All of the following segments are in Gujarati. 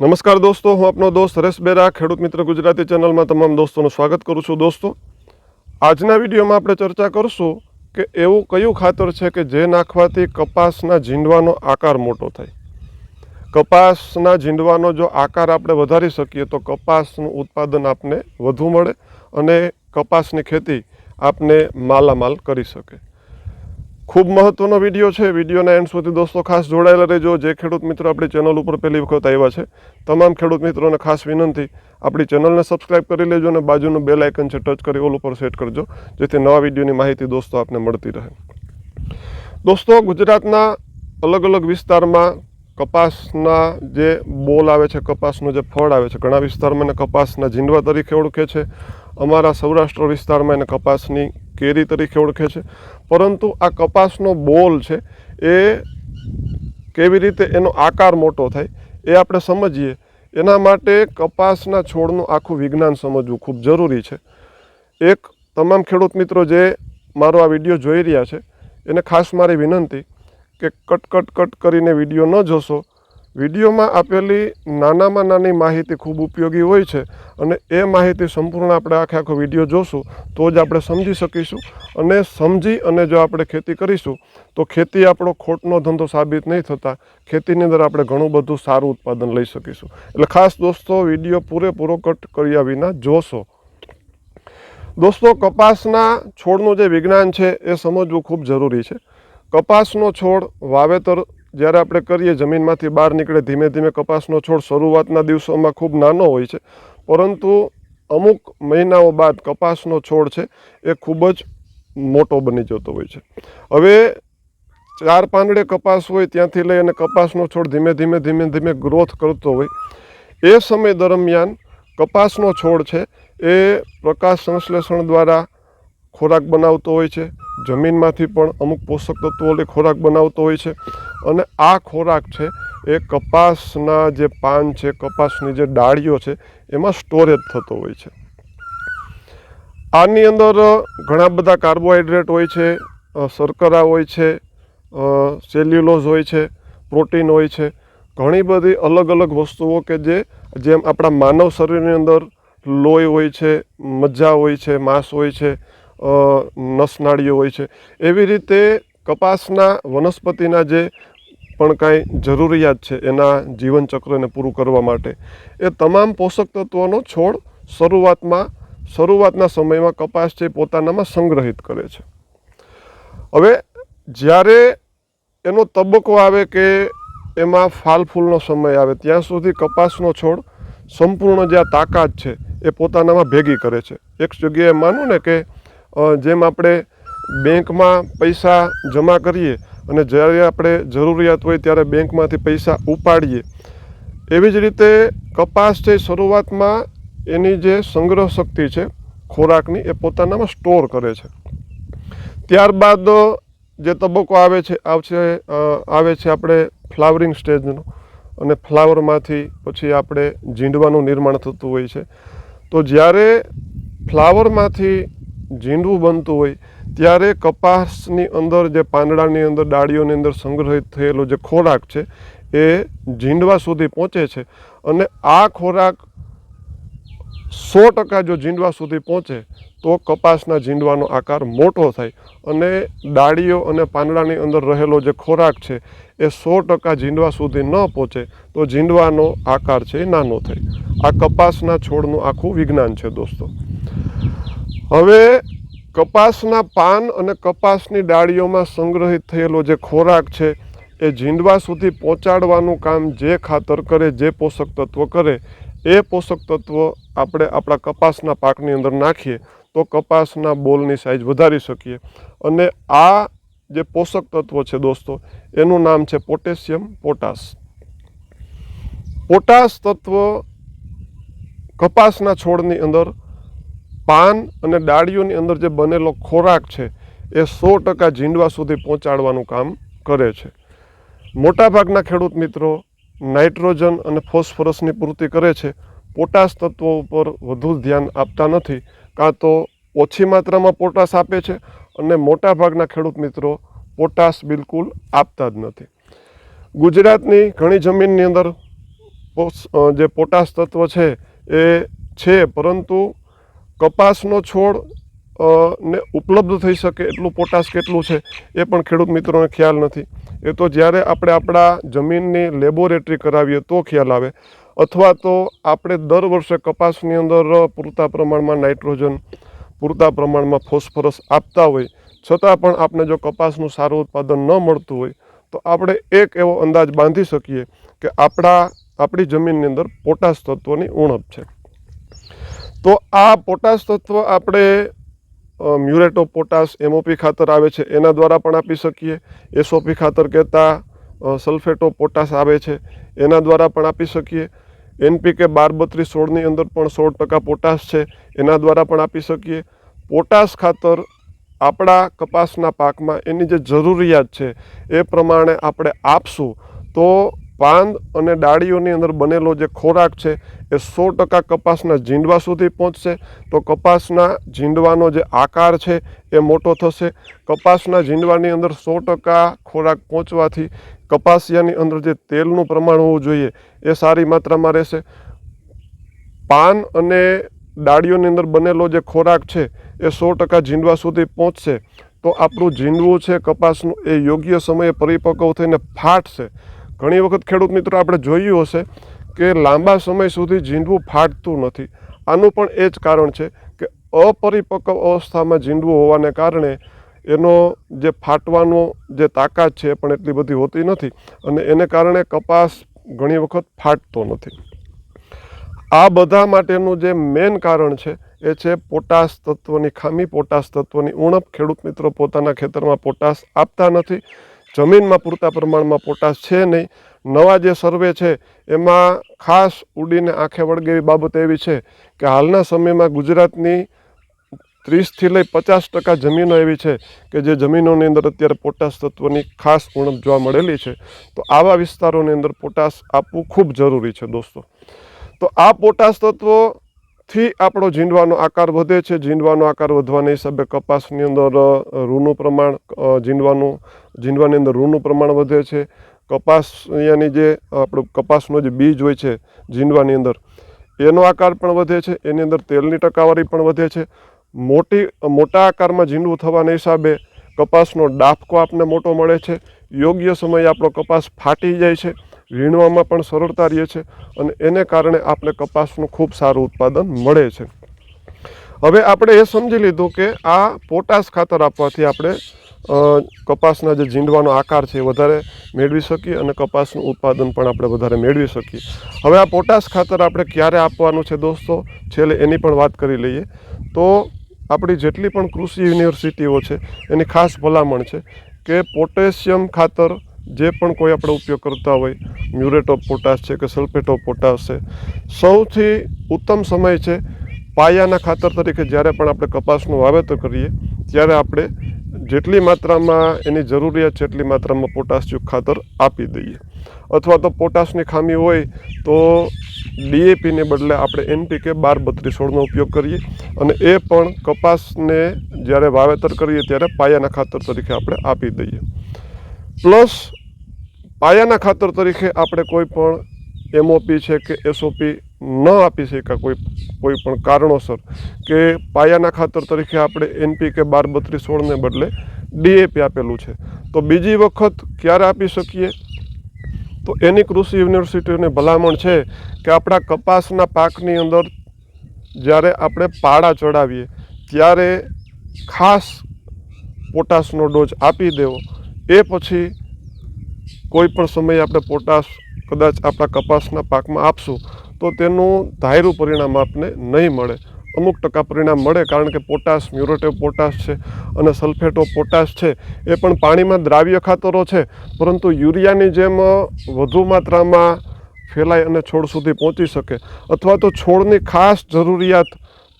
નમસ્કાર દોસ્તો, હું આપનો દોસ્ત હરેશ બેરા, ખેડૂત મિત્ર ગુજરાતી ચેનલમાં તમામ દોસ્તોનું સ્વાગત કરું છું. દોસ્તો, આજના વિડીયોમાં આપણે ચર્ચા કરશું કે એવું કયું ખાતર છે કે જે નાખવાથી કપાસના ઝીંડવાનો આકાર મોટો થાય. કપાસના ઝીંડવાનો જો આકાર આપણે વધારી શકીએ તો કપાસનું ઉત્પાદન આપને વધુ મળે અને કપાસની ખેતી આપને માલામાલ કરી શકે. ખૂબ મહત્વનો વીડિયો છે. વિડીયોના એન્ડ સુધી દોસ્તો ખાસ જોડાયેલા રહેજો. જે ખેડૂત મિત્રો આપણી ચેનલ ઉપર પહેલી વખત આવ્યા છે, તમામ ખેડૂત મિત્રોને ખાસ વિનંતી, આપણી ચેનલને સબસ્ક્રાઇબ કરી લેજો અને બાજુનું બેલ આઇકન છે ટચ કરી ઓલ ઉપર સેટ કરજો, જેથી નવા વિડીયોની માહિતી દોસ્તો આપને મળતી રહે. દોસ્તો, ગુજરાતના અલગ અલગ વિસ્તારમાં કપાસના જે બોલ આવે છે, કપાસનું જે ફળ આવે છે, ઘણા વિસ્તારમાં એને કપાસના ઝીંડવા તરીકે ઓળખે છે. અમારા સૌરાષ્ટ્ર વિસ્તારમાં એને કપાસની કેરી તરીકે ઓળખે છે. પરંતુ આ કપાસનો બોલ છે, એ કેવી રીતે એનો આકાર મોટો થાય, એ આપણે સમજીએ. એના માટે કપાસના છોડનું આખું વિજ્ઞાન સમજવું ખૂબ જરૂરી છે. એક તમામ ખેડૂત મિત્રો જે મારો આ વીડિયો જોઈ રહ્યા છે, એને ખાસ મારી વિનંતી કે કટ કટ કટ કરીને વીડિયો ન જોશો વિડીયોમાં આપેલી નાનામાં નાની માહિતી ખૂબ ઉપયોગી હોય છે અને એ માહિતી સંપૂર્ણ આપણે આખે આખો વીડિયો જોશું, તો જ આપણે સમજી શકીશું અને સમજી અને જો આપણે ખેતી કરીશું, તો ખેતી આપણો ખોટનો ધંધો સાબિત નહીં થતા, ખેતીની અંદર આપણે ઘણું બધું સારું ઉત્પાદન લઈ શકીશું. એટલે ખાસ દોસ્તો, વીડિયો પૂરેપૂરો કટ કર્યા વિના જોશો. દોસ્તો, કપાસના છોડનું જે વિજ્ઞાન છે એ સમજવું ખૂબ જરૂરી છે. કપાસનો છોડ વાવેતર જ્યારે આપણે કરીએ, જમીનમાંથી બહાર નીકળે, ધીમે ધીમે કપાસનો છોડ શરૂઆતના દિવસોમાં ખૂબ નાનો હોય છે. પરંતુ અમુક મહિનાઓ બાદ કપાસનો છોડ છે, એ ખૂબ જ મોટો બની જતો હોય છે. હવે ચાર પાંદડે કપાસ હોય, ત્યાંથી લઈ અને કપાસનો છોડ ધીમે ધીમે ધીમે ધીમે ગ્રોથ કરતો હોય, એ સમય દરમિયાન કપાસનો છોડ છે, એ પ્રકાશ સંશ્લેષણ દ્વારા ખોરાક બનાવતો હોય છે જમીનમાંથી પણ અમુક પોષક તત્વો લઈ ખોરાક બનાવતો હોય છે. અને આ ખોરાક છે એ કપાસના જે પાન છે, કપાસની જે ડાળીઓ છે, એમાં સ્ટોરેજ થતો હોય છે. આની અંદર ઘણા બધા કાર્બોહાઈડ્રેટ હોય છે શર્કરા હોય છે સેલ્યુલોઝ હોય છે, પ્રોટીન હોય છે. ઘણી બધી અલગ અલગ વસ્તુઓ કે જે, જેમ આપણા માનવ શરીરની અંદર લોહી હોય છે, મજ્જા હોય છે, માંસ હોય છે નસનાળીઓ હોય છે. એવી રીતે કપાસના વનસ્પતિના જે પણ કાંઈ જરૂરિયાત છે એના જીવનચક્રને પૂરું કરવા માટે, એ તમામ પોષક તત્વોનો છોડ શરૂઆતમાં, શરૂઆતના સમયમાં કપાસ છે પોતાનામાં સંગ્રહિત કરે છે. હવે જ્યારે એનો તબક્કો આવે કે એમાં ફાલ ફૂલનો સમય આવે, ત્યાં સુધી કપાસનો છોડ સંપૂર્ણ જે આ તાકાત છે એ પોતાનામાં ભેગી કરે છે. એક જગ્યાએ માનું ને કે જેમ આપણે બેંકમાં પૈસા જમા કરીએ અને જ્યારે આપણે જરૂરિયાત હોય ત્યારે બેંકમાંથી પૈસા ઉપાડીએ. એવી જ રીતે કપાસ છે શરૂઆતમાં એની જે સંગ્રહ શક્તિ છે, ખોરાકની, એ પોતાનામાં સ્ટોર કરે છે. ત્યારબાદ જે તબક્કો આવે છે, આવશે આવે છે આપણે ફ્લાવરિંગ સ્ટેજનો. અને ફ્લાવરમાંથી પછી આપણે ઝીંડવાનું નિર્માણ થતું હોય છે. તો જ્યારે ફ્લાવરમાંથી ઝીંડવું બનતું હોય, ત્યારે કપાસની અંદર જે પાંદડાની અંદર, ડાળીઓની અંદર સંગ્રહિત થયેલો જે ખોરાક છે, એ ઝીંડવા સુધી પહોંચે છે. અને આ ખોરાક સો ટકા જો ઝીંડવા સુધી પહોંચે, તો કપાસના ઝીંડવાનો આકાર મોટો થાય. અને ડાળીઓ અને પાંદડાની અંદર રહેલો જે ખોરાક છે, એ સો ટકા ઝીંડવા સુધી ન પહોંચે, તો ઝીંડવાનો આકાર છે એ નાનો થાય. આ કપાસના છોડનું આખું વિજ્ઞાન છે દોસ્તો. હવે કપાસના પાન અને કપાસની ડાળીઓમાં સંગ્રહિત થયેલો જે ખોરાક છે, એ ઝીંડવા સુધી પહોંચાડવાનું કામ જે ખાતર કરે, જે પોષક તત્વ કરે, એ પોષક તત્વ આપણે આપણા કપાસના પાકની અંદર નાખીએ, તો કપાસના બોલની સાઇઝ વધારી શકીએ. અને આ જે પોષક તત્વ છે દોસ્તો, એનું નામ છે પોટેશિયમ પોટાશ. પોટાશ તત્વ કપાસના છોડની અંદર પાન અને ડાળીઓની અંદર જે બનેલો ખોરાક છે, એ સો ટકા ઝીંડવા સુધી પહોંચાડવાનું કામ કરે છે. મોટાભાગના ખેડૂત મિત્રો નાઇટ્રોજન અને ફોસ્ફરસની પૂર્તિ કરે છે. પોટાશ તત્વો ઉપર વધુ ધ્યાન આપતા નથી, કાં તો ઓછી માત્રામાં પોટાશ આપે છે અને મોટાભાગના ખેડૂત મિત્રો પોટાશ બિલકુલ આપતા જ નથી. ગુજરાતની ઘણી જમીનની અંદર જે પોટાશ તત્વ છે, એ છે, પરંતુ કપાસનો છોડ ને ઉપલબ્ધ થઈ શકે એટલું પોટાશ કેટલું છે એ પણ ખેડૂત મિત્રોને ખ્યાલ નથી. એ તો જ્યારે આપણે આપણા જમીનની લેબોરેટરી કરાવીએ તો ખ્યાલ આવે. અથવા તો આપણે દર વર્ષે કપાસની અંદર પૂરતા પ્રમાણમાં નાઇટ્રોજન, પૂરતા પ્રમાણમાં ફોસ્ફરસ આપતા હોય, છતાં પણ આપણે જો કપાસનું સારું ઉત્પાદન ન મળતું હોય, તો આપણે એક એવો અંદાજ બાંધી શકીએ કે આપણા, આપણી જમીનની અંદર પોટાશ તત્વોની ઉણપ છે. તો આ પોટાશ તત્વ આપણે મ્યુરેટો પોટાશ એમઓપી ખાતર આવે છે, એના દ્વારા પણ આપી શકીએ. એસઓપી ખાતર કહેતા સલ્ફેટ ઓફ પોટાશ આવે છે, એના દ્વારા પણ આપી શકીએ. એનપીકે બાર બત્રીસ સોળની અંદર પણ સોળ ટકા પોટાશ છે, એના દ્વારા પણ આપી શકીએ. પોટાશ ખાતર આપણા કપાસના પાકમાં એની જે જરૂરિયાત છે, એ પ્રમાણે આપણે આપશું. તો પાન અને ડાળીઓની અંદર બનેલો જે ખોરાક છે એ સો ટકા કપાસના ઝીંડવા સુધી પહોંચશે. તો કપાસના ઝીંડવાનો જે આકાર છે એ મોટો થશે. કપાસના ઝીંડવાની અંદર સો ટકા ખોરાક પહોંચવાથી કપાસિયાની અંદર જે તેલનું પ્રમાણ હોવું જોઈએ એ સારી માત્રામાં રહેશે. પાન અને ડાળીઓની અંદર બનેલો જે ખોરાક છે એ સો ટકા ઝીંડવા સુધી પહોંચશે. તો આપણું ઝીંડવું છે, કપાસનું એ યોગ્ય સમયે પરિપક્વ થઈને ફાટશે. ઘણી વખત ખેડૂત મિત્રો આપણે જોયું હશે કે લાંબા સમય સુધી ઝીંડવું ફાટતું નથી. આનું પણ એ જ કારણ છે કે અપરિપક્વ અવસ્થામાં ઝીંડવું હોવાને કારણે એનો જે ફાટવાનો જે તાકાત છે પણ એટલી બધી હોતી નથી અને એને કારણે કપાસ ઘણી વખત ફાટતો નથી. આ બધા માટેનું જે મેન કારણ છે એ છે પોટાશ તત્વની ખામી, પોટાશ તત્વની ઉણપ. ખેડૂત મિત્રો પોતાના ખેતરમાં પોટાશ આપતા નથી. જમીનમાં પૂરતા પ્રમાણમાં પોટાશ છે નહીં. નવા જે સર્વે છે, એમાં ખાસ ઉડીને આંખે વળગે એવી બાબત એવી છે કે હાલના સમયમાં ગુજરાતની ત્રીસથી લઈ પચાસ ટકા જમીનો એવી છે કે જે જમીનોની અંદર અત્યારે પોટાશ તત્વની ખાસ ઉણપ જોવા મળેલી છે. તો આવા વિસ્તારોની અંદર પોટાશ આપવું ખૂબ જરૂરી છે દોસ્તો. તો આ પોટાશ તત્વથી આપણો ઝીંડવાનો આકાર વધે છે. ઝીંડવાનો આકાર વધવાના હિસાબે કપાસની અંદર રૂનું પ્રમાણ ઝીંડવાનું ઝીંડવાની અંદર રૂનું પ્રમાણ વધે છે. કપાસ યાની જે આપણું કપાસનો જે બીજ હોય છે ઝીંડવાની અંદર, એનો આકાર પણ વધે છે. એની અંદર તેલની ટકાવારી પણ વધે છે. મોટી, મોટા આકારમાં ઝીંડવું થવાના હિસાબે કપાસનો ડાફકો આપને મોટો મળે છે. યોગ્ય સમયે આપણો કપાસ ફાટી જાય છે. વીણવામાં પણ સરળતા રહે છે અને એને કારણે આપણે કપાસનું ખૂબ સારું ઉત્પાદન મળે છે. હવે આપણે એ સમજી લીધું કે આ પોટાશ ખાતર આપવાથી આપણે કપાસના જે ઝીંડવાનો આકાર છે એ વધારે મેળવી શકીએ અને કપાસનું ઉત્પાદન પણ આપણે વધારે મેળવી શકીએ. હવે આ પોટાશ ખાતર આપણે ક્યારે આપવાનું છે દોસ્તો? છેલ્લે એની પણ વાત કરી લઈએ. તો આપણી જેટલી પણ કૃષિ યુનિવર્સિટીઓ છે, એની ખાસ ભલામણ છે કે પોટેશિયમ ખાતર જે પણ કોઈ આપણે ઉપયોગ કરતા હોય, મ્યુરેટ ઓફ પોટાશ છે કે સલ્ફેટ ઓફ પોટાશ છે, સૌથી ઉત્તમ સમય છે પાયાના ખાતર તરીકે જ્યારે પણ આપણે કપાસનું વાવેતર કરીએ, ત્યારે આપણે જેટલી માત્રામાં એની જરૂરિયાત છે એટલી માત્રામાં પોટાશયુક્ત ખાતર આપી દઈએ. અથવા તો પોટાશની ખામી હોય તો ડીએપીને બદલે આપણે એનપીકે બાર બત્રીસ સોળનો ઉપયોગ કરીએ અને એ પણ કપાસને જ્યારે વાવેતર કરીએ ત્યારે પાયાના ખાતર તરીકે આપણે આપી દઈએ. પ્લસ પાયાના ખાતર તરીકે આપણે કોઈ પણ એમઓપી છે કે એસઓપી ન આપી શક્યા કોઈ કોઈ પણ કારણોસર કે પાયાના ખાતર તરીકે આપણે એનપીકે બાર બત્રીસ સોળને બદલે ડીએપી આપેલું છે. તો બીજી વખત ક્યારે આપી શકીએ? તો એની કૃષિ યુનિવર્સિટીઓની ભલામણ છે કે આપણા કપાસના પાકની અંદર જ્યારે આપણે પાળા ચડાવીએ, ત્યારે ખાસ પોટાશનો ડોઝ આપી દેવો. એ પછી કોઈ પણ સમયે આપણે પોટાશ કદાચ આપણા કપાસના પાકમાં આપશું, તો તેનું ધાયરું પરિણામ આપને નહીં મળે. અમુક ટકા પરિણામ મળે કારણ કે પોટાશ, મ્યુરેટિવ પોટાશ છે અને સલ્ફેટ પોટાશ છે, એ પણ પાણીમાં દ્રાવ્ય ખાતરો છે. પરંતુ યુરિયાની જેમ વધુ માત્રામાં ફેલાય અને છોડ સુધી પહોંચી શકે અથવા તો છોડની ખાસ જરૂરિયાત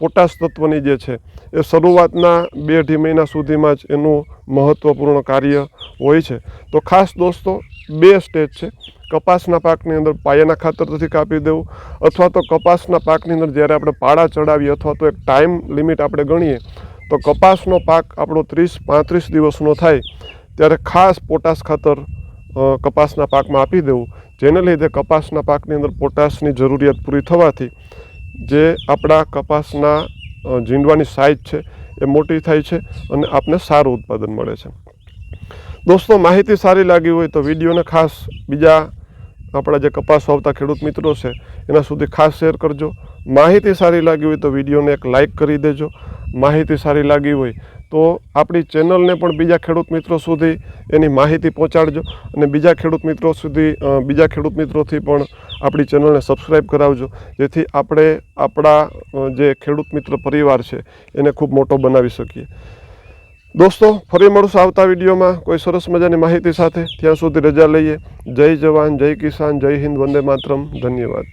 પોટાશ તત્વની જે છે, એ શરૂઆતના બે અઢી મહિના સુધીમાં જ એનું મહત્ત્વપૂર્ણ કાર્ય હોય છે. તો ખાસ દોસ્તો, બે સ્ટેજ છે. કપાસના પાકની અંદર પાયાના ખાતરથી કાપી દેવું, અથવા તો કપાસના પાકની અંદર જ્યારે આપણે પાળા ચડાવીએ અથવા તો એક ટાઈમ લિમિટ આપણે ગણીએ, તો કપાસનો પાક આપણો ત્રીસ પાંત્રીસ દિવસનો થાય, ત્યારે ખાસ પોટાશ ખાતર કપાસના પાકમાં આપી દેવું. જેને લીધે કપાસના પાકની અંદર પોટાશની જરૂરિયાત પૂરી થવાથી જે આપણા કપાસના ઝીંડવાની સાઇઝ છે એ મોટી થાય છે અને આપને સારું ઉત્પાદન મળે છે. દોસ્તો, માહિતી સારી લાગી હોય તો વિડીયોને ખાસ બીજા આપણા જે કપાસ વાવતા ખેડૂત મિત્રો છે, એના સુધી ખાસ શેર કરજો. માહિતી સારી લાગી હોય તો વિડીયોને એક લાઇક કરી દેજો. માહિતી સારી લાગી હોય તો આપણી ચેનલને પણ બીજા ખેડૂત મિત્રો સુધી એની માહિતી પહોંચાડજો અને બીજા ખેડૂત મિત્રો સુધી બીજા ખેડૂત મિત્રોથી પણ આપણી ચેનલને સબસ્ક્રાઈબ કરાવજો. જેથી આપણે આપણા જે ખેડૂત મિત્ર પરિવાર છે, એને ખૂબ મોટો બનાવી શકીએ. દોસ્તો, ફરી મળશું આવતા વિડીયોમાં. કોઈ સરસ મજાની માહિતી સાથે. ત્યાં સુધી રજા લઈએ. જય જવાન, જય કિસાન, જય હિન્દ, વંદે માતરમ. ધન્યવાદ.